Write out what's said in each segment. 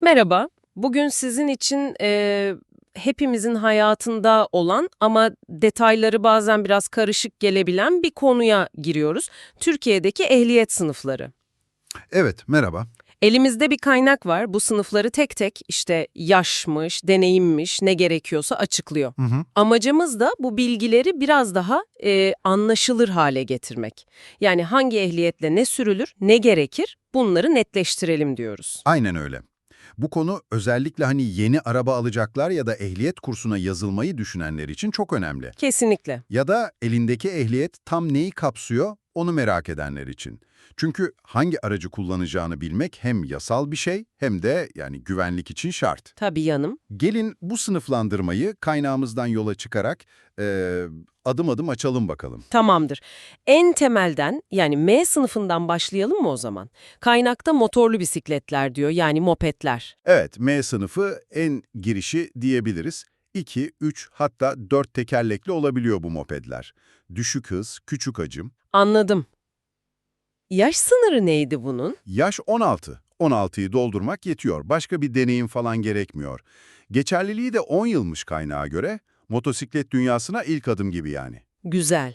Merhaba. Bugün sizin için e, hepimizin hayatında olan ama detayları bazen biraz karışık gelebilen bir konuya giriyoruz. Türkiye'deki ehliyet sınıfları. Evet, merhaba. Elimizde bir kaynak var. Bu sınıfları tek tek işte yaşmış, deneyimmiş, ne gerekiyorsa açıklıyor. Hı hı. Amacımız da bu bilgileri biraz daha e, anlaşılır hale getirmek. Yani hangi ehliyetle ne sürülür, ne gerekir bunları netleştirelim diyoruz. Aynen öyle. Bu konu özellikle hani yeni araba alacaklar ya da ehliyet kursuna yazılmayı düşünenler için çok önemli. Kesinlikle. Ya da elindeki ehliyet tam neyi kapsıyor onu merak edenler için. Çünkü hangi aracı kullanacağını bilmek hem yasal bir şey hem de yani güvenlik için şart. Tabii yanım. Gelin bu sınıflandırmayı kaynağımızdan yola çıkarak eee, adım adım açalım bakalım. Tamamdır. En temelden yani M sınıfından başlayalım mı o zaman? Kaynakta motorlu bisikletler diyor yani mopedler. Evet, M sınıfı en girişi diyebiliriz. 2, 3 hatta 4 tekerlekli olabiliyor bu mopedler. Düşük hız, küçük hacim. Anladım. Yaş sınırı neydi bunun? Yaş 16. 16'yı doldurmak yetiyor. Başka bir deneyim falan gerekmiyor. Geçerliliği de 10 yılmış kaynağa göre. Motosiklet dünyasına ilk adım gibi yani. Güzel.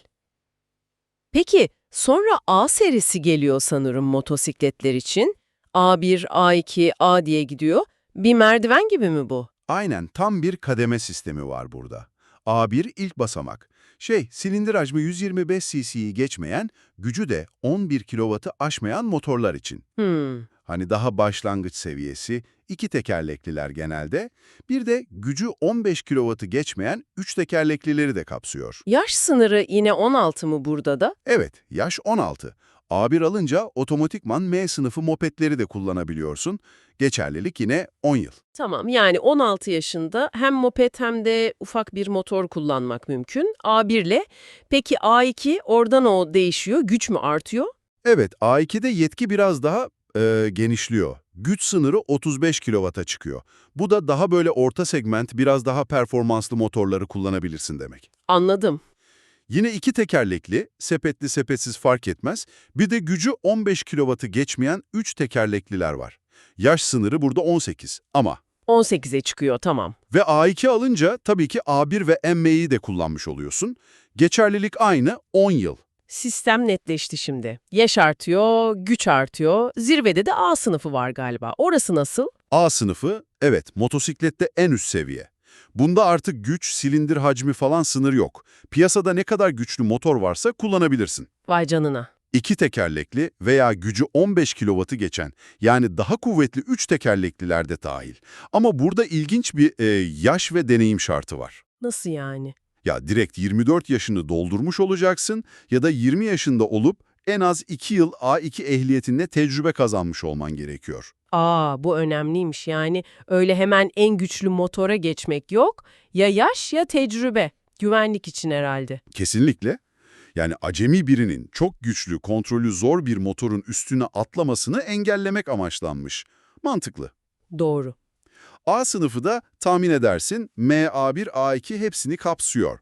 Peki sonra A serisi geliyor sanırım motosikletler için. A1, A2, A diye gidiyor. Bir merdiven gibi mi bu? Aynen tam bir kademe sistemi var burada. A1 ilk basamak. Şey, silindir hacmi 125 cc'yi geçmeyen, gücü de 11 kW'ı aşmayan motorlar için. Hmm. Hani daha başlangıç seviyesi, iki tekerlekliler genelde, bir de gücü 15 kW'ı geçmeyen üç tekerleklileri de kapsıyor. Yaş sınırı yine 16 mı burada da? Evet, yaş 16. A1 alınca otomatikman M sınıfı mopedleri de kullanabiliyorsun. Geçerlilik yine 10 yıl. Tamam yani 16 yaşında hem moped hem de ufak bir motor kullanmak mümkün. A1 ile. Peki A2 oradan o değişiyor. Güç mü artıyor? Evet, A2'de yetki biraz daha e, genişliyor. Güç sınırı 35 kW'a çıkıyor. Bu da daha böyle orta segment, biraz daha performanslı motorları kullanabilirsin demek. Anladım. Yine iki tekerlekli, sepetli sepetsiz fark etmez, bir de gücü 15 kW'ı geçmeyen 3 tekerlekliler var. Yaş sınırı burada 18 ama 18'e çıkıyor tamam. ve A2 alınca tabii ki A1 ve MM'yi de kullanmış oluyorsun. Geçerlilik aynı 10 yıl. Sistem netleşti şimdi. Yaş artıyor, güç artıyor. Zirvede de A sınıfı var galiba. Orası nasıl? A sınıfı, evet motosiklette en üst seviye. Bunda artık güç, silindir hacmi falan sınır yok. Piyasada ne kadar güçlü motor varsa kullanabilirsin. Vay canına. İki tekerlekli veya gücü 15 kW'ı geçen yani daha kuvvetli üç tekerlekliler de dahil. Ama burada ilginç bir e, yaş ve deneyim şartı var. Nasıl yani? Ya direkt 24 yaşını doldurmuş olacaksın ya da 20 yaşında olup en az 2 yıl A2 ehliyetinde tecrübe kazanmış olman gerekiyor. Aa bu önemliymiş yani öyle hemen en güçlü motora geçmek yok. Ya yaş ya tecrübe. Güvenlik için herhalde. Kesinlikle. Yani acemi birinin çok güçlü, kontrolü zor bir motorun üstüne atlamasını engellemek amaçlanmış. Mantıklı. Doğru. A sınıfı da tahmin edersin MA1, A2 hepsini kapsıyor.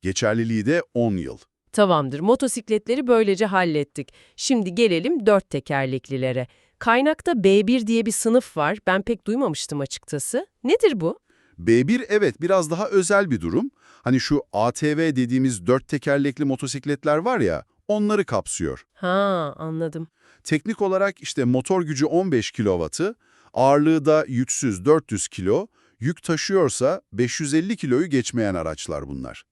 Geçerliliği de 10 yıl. Tamamdır. Motosikletleri böylece hallettik. Şimdi gelelim dört tekerleklilere. Kaynakta B1 diye bir sınıf var. Ben pek duymamıştım açıkçası. Nedir bu? B1 evet biraz daha özel bir durum. Hani şu ATV dediğimiz dört tekerlekli motosikletler var ya onları kapsıyor. Ha anladım. Teknik olarak işte motor gücü 15 kW'ı, ağırlığı da yüksüz 400 kilo, yük taşıyorsa 550 kiloyu geçmeyen araçlar bunlar.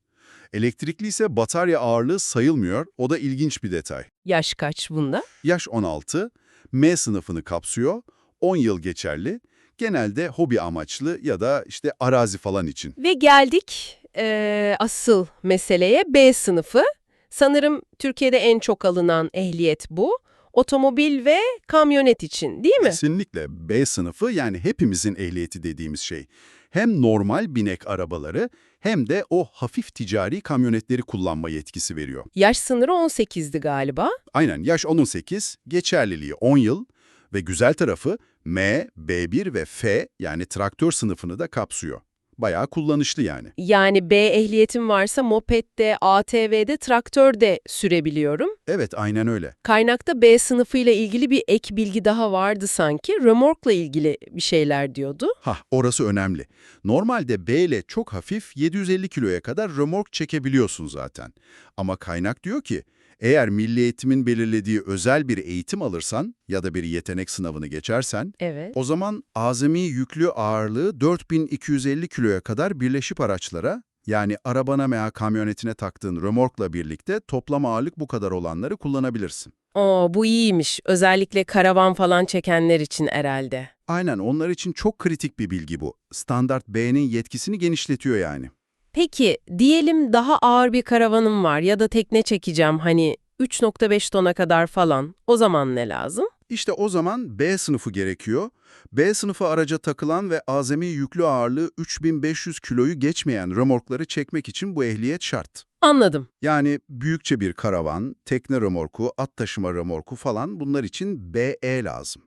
Elektrikli ise batarya ağırlığı sayılmıyor, o da ilginç bir detay. Yaş kaç bunda? Yaş 16, M sınıfını kapsıyor, 10 yıl geçerli, genelde hobi amaçlı ya da işte arazi falan için. Ve geldik eee, asıl meseleye B sınıfı. Sanırım Türkiye'de en çok alınan ehliyet bu. Otomobil ve kamyonet için değil mi? Kesinlikle B sınıfı yani hepimizin ehliyeti dediğimiz şey. Hem normal binek arabaları hem de o hafif ticari kamyonetleri kullanma yetkisi veriyor. Yaş sınırı 18'di galiba. Aynen yaş 18, geçerliliği 10 yıl ve güzel tarafı M, B1 ve F yani traktör sınıfını da kapsıyor. Bayağı kullanışlı yani. Yani B ehliyetim varsa mopedde, ATV'de, traktörde sürebiliyorum. Evet, aynen öyle. Kaynakta B sınıfıyla ilgili bir ek bilgi daha vardı sanki. Römorkla ilgili bir şeyler diyordu. Hah, orası önemli. Normalde B ile çok hafif 750 kiloya kadar römork çekebiliyorsun zaten. Ama kaynak diyor ki, eğer Milli Eğitim'in belirlediği özel bir eğitim alırsan ya da bir yetenek sınavını geçersen, Evet. o zaman azami yüklü ağırlığı 4250 kiloya kadar birleşip araçlara, yani arabana veya kamyonetine taktığın römorkla birlikte toplam ağırlık bu kadar olanları kullanabilirsin. Oo, bu iyiymiş. Özellikle karavan falan çekenler için herhalde. Aynen onlar için çok kritik bir bilgi bu. Standart B'nin yetkisini genişletiyor yani. Peki, diyelim daha ağır bir karavanım var ya da tekne çekeceğim hani 3.5 tona kadar falan. O zaman ne lazım? İşte o zaman B sınıfı gerekiyor. B sınıfı araca takılan ve azami yüklü ağırlığı 3500 kiloyu geçmeyen römorkları çekmek için bu ehliyet şart. Anladım. Yani büyükçe bir karavan, tekne römorku, at taşıma römorku falan bunlar için BE lazım.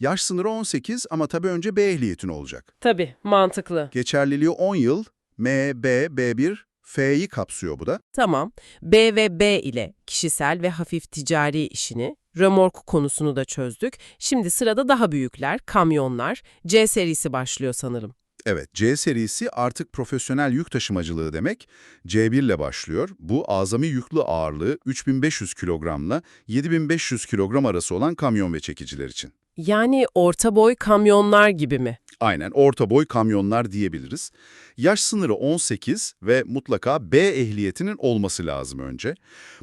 Yaş sınırı 18 ama tabii önce B ehliyetin olacak. Tabii, mantıklı. Geçerliliği 10 yıl, M, B, B1, F'yi kapsıyor bu da. Tamam. B ve B ile kişisel ve hafif ticari işini, römork konusunu da çözdük. Şimdi sırada daha büyükler, kamyonlar. C serisi başlıyor sanırım. Evet, C serisi artık profesyonel yük taşımacılığı demek. C1 ile başlıyor. Bu azami yüklü ağırlığı 3500 kilogramla 7500 kilogram arası olan kamyon ve çekiciler için. Yani orta boy kamyonlar gibi mi? Aynen orta boy kamyonlar diyebiliriz. Yaş sınırı 18 ve mutlaka B ehliyetinin olması lazım önce.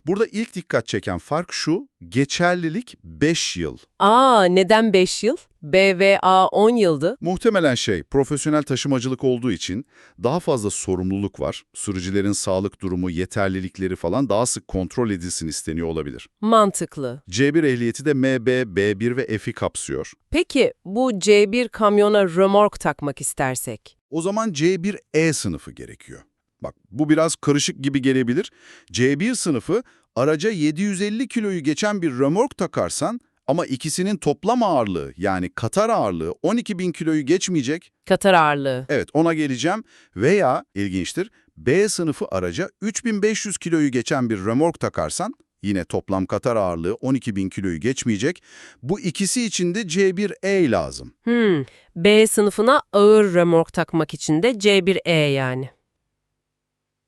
Burada ilk dikkat çeken fark şu, geçerlilik 5 yıl. Aa, neden 5 yıl? B ve A 10 yıldı. Muhtemelen şey, profesyonel taşımacılık olduğu için daha fazla sorumluluk var. Sürücülerin sağlık durumu, yeterlilikleri falan daha sık kontrol edilsin isteniyor olabilir. Mantıklı. C1 ehliyeti de MB, B1 ve F'i kapsıyor. Peki bu C1 kamyona römork takmak istersek? O zaman C1E sınıfı gerekiyor. Bak bu biraz karışık gibi gelebilir. C1 sınıfı araca 750 kiloyu geçen bir römork takarsan ama ikisinin toplam ağırlığı yani Katar ağırlığı 12.000 kiloyu geçmeyecek. Katar ağırlığı. Evet ona geleceğim. Veya ilginçtir B sınıfı araca 3500 kiloyu geçen bir römork takarsan yine toplam Katar ağırlığı 12.000 kiloyu geçmeyecek. Bu ikisi için de C1E lazım. Hmm, B sınıfına ağır römork takmak için de C1E yani.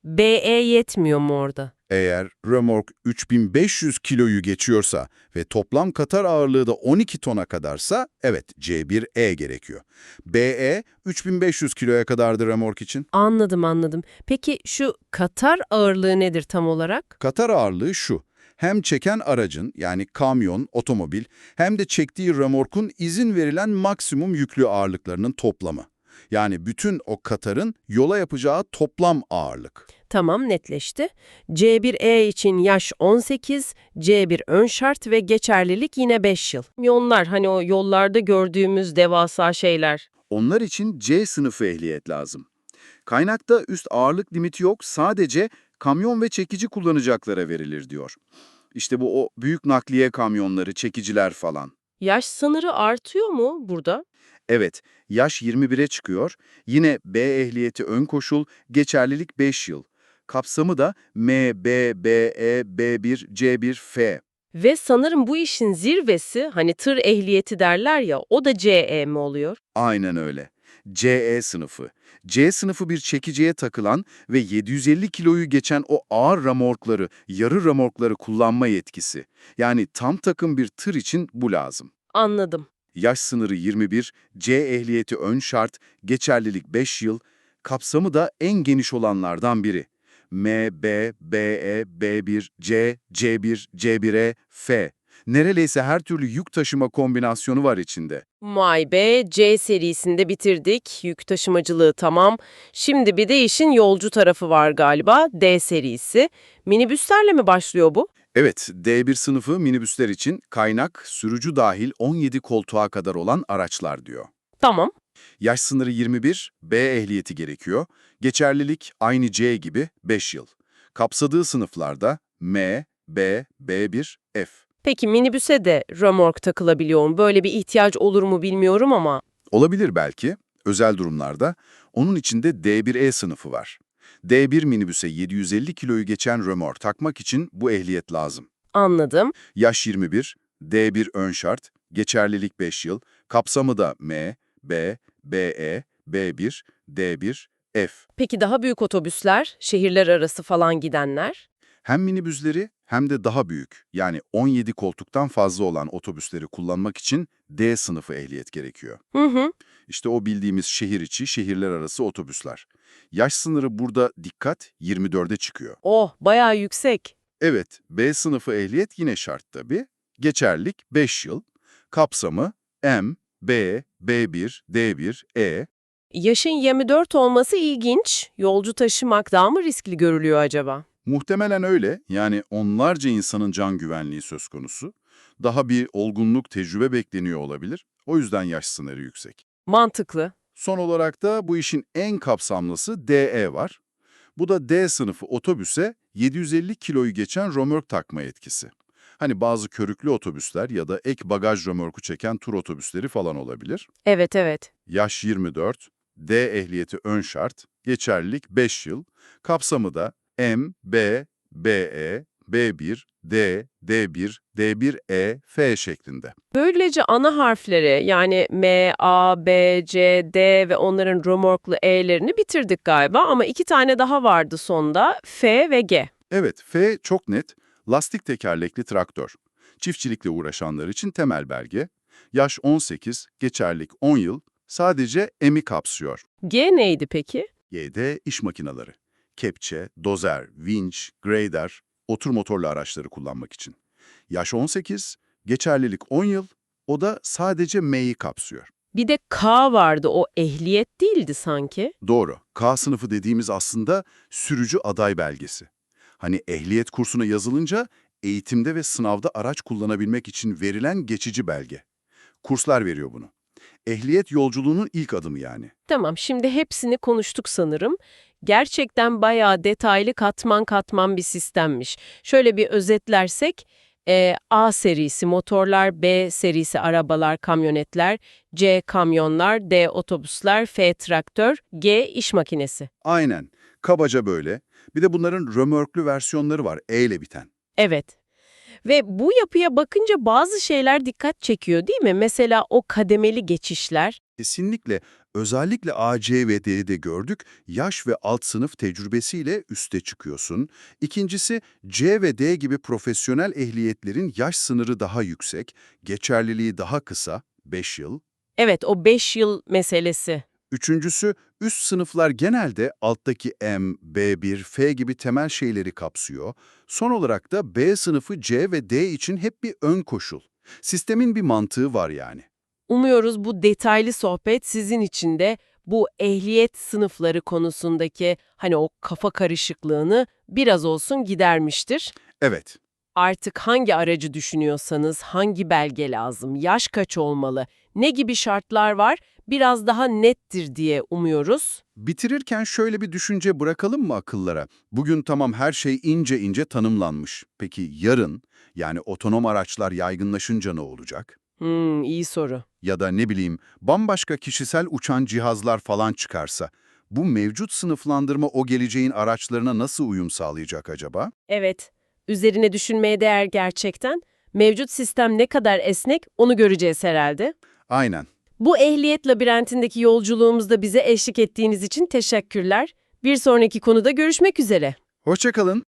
BE yetmiyor mu orada? Eğer römork 3500 kiloyu geçiyorsa ve toplam Katar ağırlığı da 12 tona kadarsa evet C1E gerekiyor. BE 3500 kiloya kadardır römork için. Anladım anladım. Peki şu Katar ağırlığı nedir tam olarak? Katar ağırlığı şu. Hem çeken aracın yani kamyon, otomobil hem de çektiği römorkun izin verilen maksimum yüklü ağırlıklarının toplamı. Yani bütün o Katar'ın yola yapacağı toplam ağırlık. Tamam netleşti. C1E için yaş 18, C1 ön şart ve geçerlilik yine 5 yıl. Yollar hani o yollarda gördüğümüz devasa şeyler. Onlar için C sınıfı ehliyet lazım. Kaynakta üst ağırlık limiti yok, sadece kamyon ve çekici kullanacaklara verilir diyor. İşte bu o büyük nakliye kamyonları, çekiciler falan. Yaş sınırı artıyor mu burada? Evet, yaş 21'e çıkıyor. Yine B ehliyeti ön koşul, geçerlilik 5 yıl. Kapsamı da M, B, B, E, B1, C1, F. Ve sanırım bu işin zirvesi hani tır ehliyeti derler ya o da CE mi oluyor? Aynen öyle. CE sınıfı. C sınıfı bir çekiciye takılan ve 750 kiloyu geçen o ağır ramorkları, yarı ramorkları kullanma yetkisi. Yani tam takım bir tır için bu lazım. Anladım. Yaş sınırı 21, C ehliyeti ön şart, geçerlilik 5 yıl, kapsamı da en geniş olanlardan biri. M, B, BE, B1, C, C1, C1E, F. Neredeyse her türlü yük taşıma kombinasyonu var içinde. Vay be, C serisinde bitirdik. Yük taşımacılığı tamam. Şimdi bir de işin yolcu tarafı var galiba. D serisi. Minibüslerle mi başlıyor bu? Evet, D1 sınıfı minibüsler için kaynak, sürücü dahil 17 koltuğa kadar olan araçlar diyor. Tamam. Yaş sınırı 21, B ehliyeti gerekiyor. Geçerlilik aynı C gibi 5 yıl. Kapsadığı sınıflarda M, B, B1, F. Peki minibüse de römork takılabiliyor mu? Böyle bir ihtiyaç olur mu bilmiyorum ama. Olabilir belki. özel durumlarda. Onun içinde D1E sınıfı var. D1 minibüse 750 kiloyu geçen römor takmak için bu ehliyet lazım. Anladım. Yaş 21, D1 ön şart, geçerlilik 5 yıl, kapsamı da M, B, BE, B1, D1, F. Peki daha büyük otobüsler, şehirler arası falan gidenler? Hem minibüsleri hem de daha büyük yani 17 koltuktan fazla olan otobüsleri kullanmak için D sınıfı ehliyet gerekiyor. Hı hı. İşte o bildiğimiz şehir içi, şehirler arası otobüsler. Yaş sınırı burada dikkat 24'e çıkıyor. Oh, bayağı yüksek. Evet, B sınıfı ehliyet yine şart tabii. Geçerlik 5 yıl. Kapsamı M, B, B1, D1, E. Yaşın 24 olması ilginç. Yolcu taşımak daha mı riskli görülüyor acaba? Muhtemelen öyle. Yani onlarca insanın can güvenliği söz konusu. Daha bir olgunluk, tecrübe bekleniyor olabilir. O yüzden yaş sınırı yüksek. Mantıklı. Son olarak da bu işin en kapsamlısı DE var. Bu da D sınıfı otobüse 750 kiloyu geçen römork takma yetkisi. Hani bazı körüklü otobüsler ya da ek bagaj römorku çeken tur otobüsleri falan olabilir. Evet evet. Yaş 24, D ehliyeti ön şart, geçerlilik 5 yıl, kapsamı da M, B, BE, B1, D, D1, D1E, F şeklinde. Böylece ana harfleri yani M, A, B, C, D ve onların römorklu E'lerini bitirdik galiba ama iki tane daha vardı sonda F ve G. Evet, F çok net. Lastik tekerlekli traktör. Çiftçilikle uğraşanlar için temel belge. Yaş 18, geçerlik 10 yıl, sadece M'i kapsıyor. G neydi peki? Y'de iş makineleri. Kepçe, dozer, vinç, grader, otur motorlu araçları kullanmak için. Yaş 18, geçerlilik 10 yıl, o da sadece M'yi kapsıyor. Bir de K vardı o ehliyet değildi sanki. Doğru. K sınıfı dediğimiz aslında sürücü aday belgesi. Hani ehliyet kursuna yazılınca eğitimde ve sınavda araç kullanabilmek için verilen geçici belge. Kurslar veriyor bunu. Ehliyet yolculuğunun ilk adımı yani. Tamam şimdi hepsini konuştuk sanırım. Gerçekten bayağı detaylı katman katman bir sistemmiş. Şöyle bir özetlersek e, A serisi motorlar, B serisi arabalar, kamyonetler, C kamyonlar, D otobüsler, F traktör, G iş makinesi. Aynen. Kabaca böyle. Bir de bunların römörklü versiyonları var. E ile biten. Evet. Ve bu yapıya bakınca bazı şeyler dikkat çekiyor değil mi? Mesela o kademeli geçişler. Kesinlikle. Özellikle A, C ve D'de gördük. Yaş ve alt sınıf tecrübesiyle üste çıkıyorsun. İkincisi C ve D gibi profesyonel ehliyetlerin yaş sınırı daha yüksek, geçerliliği daha kısa, 5 yıl. Evet o 5 yıl meselesi. Üçüncüsü, üst sınıflar genelde alttaki M, B1, F gibi temel şeyleri kapsıyor. Son olarak da B sınıfı C ve D için hep bir ön koşul. Sistemin bir mantığı var yani. Umuyoruz bu detaylı sohbet sizin için de bu ehliyet sınıfları konusundaki hani o kafa karışıklığını biraz olsun gidermiştir. Evet, Artık hangi aracı düşünüyorsanız, hangi belge lazım, yaş kaç olmalı, ne gibi şartlar var biraz daha nettir diye umuyoruz. bitirirken şöyle bir düşünce bırakalım mı akıllara? Bugün tamam her şey ince ince tanımlanmış. Peki yarın, yani otonom araçlar yaygınlaşınca ne olacak? Hmm, iyi soru. Ya da ne bileyim, bambaşka kişisel uçan cihazlar falan çıkarsa, bu mevcut sınıflandırma o geleceğin araçlarına nasıl uyum sağlayacak acaba? Evet, üzerine düşünmeye değer gerçekten. Mevcut sistem ne kadar esnek onu göreceğiz herhalde. Aynen. Bu ehliyet labirentindeki yolculuğumuzda bize eşlik ettiğiniz için teşekkürler. Bir sonraki konuda görüşmek üzere. Hoşçakalın.